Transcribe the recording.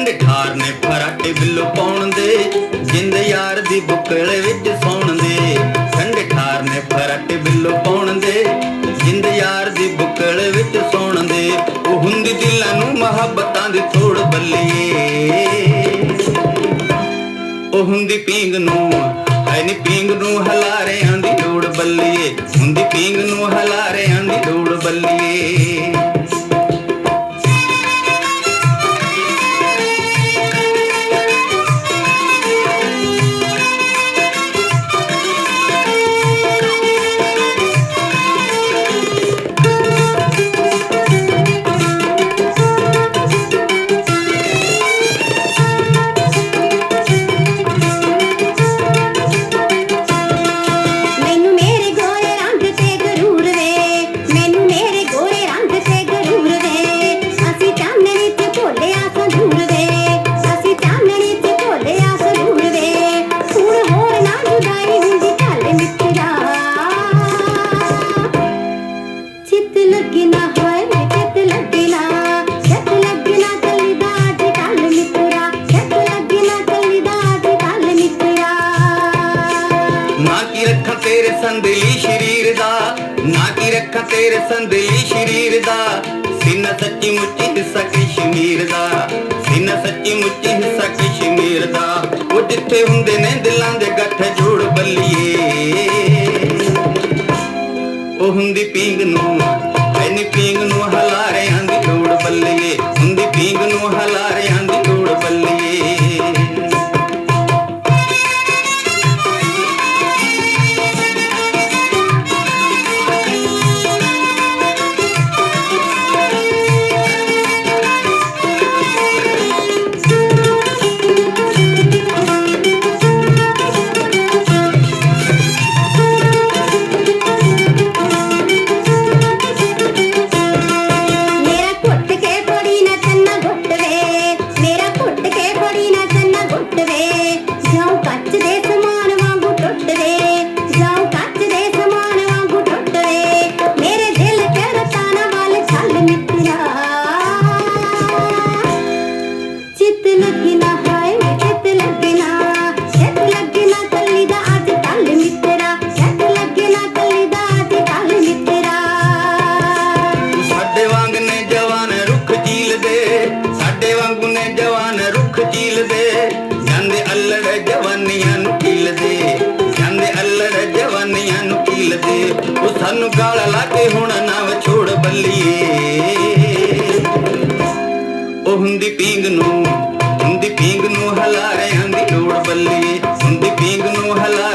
ਠੰਡਠਾਰ ਨੇ ਫਰਾਟੇ ਬਿੱਲੋ ਪਾਉਣ ਦੇ, ਜਿੰਦ ਯਾਰ ਦੀ ਬੁੱਕਲ ਵਿੱਚ ਸੌਣ ਦੇ। ਠੰਡਠਾਰ ਨੇ ਫਰਾਟੇ ਬਿੱਲੋ ਪਾਉਣ ਦੇ, ਜਿੰਦ ਯਾਰ ਦੀ ਬੁੱਕਲ ਵਿੱਚ ਸੌਣ ਦੇ। ਉਹ ਹੁੰਦੀ ਦਿਲਾਂ ਨੂੰ ਮੁਹੱਬਤਾਂ ਦੀ ਥੋੜ ਬੱਲੀਏ। ਉਹ ਹੁੰਦੀ ਪੀਂਗ ਨੂੰ ਐ ਨੀ ਪੀਂਗ ਨੂੰ ਹਲਾਰਿਆਂ ਦੀ ਓੜ ਬੱਲੀਏ। ਹੁੰਦੀ ਪੀਂਗ ਨੂੰ ਹਲਾਰਿਆਂ ਦੀ ਓੜ ਬੱਲੀਏ। ਸੰਦਲੀ ਸ਼ਰੀਰ ਦਾ, ਨਾ ਕੀ ਰੱਖਾਂ ਤੇਰੇ ਸੰਦਲੀ ਸ਼ਰੀਰ ਦਾ। ਸੀਨਾ ਸੱਚੀ ਮੁੱਚੀ ਹਿੱਸਾ ਕਸ਼ਮੀਰ ਦਾ। ਸੀਨਾ ਸੱਚੀ ਮੁੱਚੀ ਹਿੱਸਾ ਕਸ਼ਮੀਰ ਦਾ। ਉਹ ਜਿੱਥੇ ਹੁੰਦੇ ਨੇ ਦਿਲਾਂ ਦੇ ਗੱਠ ਜੋੜ ਬੱਲੀਏ। ਉਹ ਹੁੰਦੀ ਪੀਂਗ ਨੂੰ ਐਨੀ ਪੀਂਗ ਨੂੰ ਹਲਾਰਿਆਂ பச்சை தேசமா ਸਾਨੂੰ ਗਾਲ ਲਾਗੇ ਹੁਣ ਨਵ ਛੋੜ ਬੱਲੀਏ। ਉਹ ਹੁੰਦੀ ਪੀਂਗ ਨੂੰ, ਹੁੰਦੀ ਪੀਂਗ ਨੂੰ ਹਲਾਰਿਆਂ ਦੀ ਲੋੜ ਬੱਲੀਏ। ਹੁੰਦੀ ਪੀਂਗ ਨੂੰ ਹਲਾ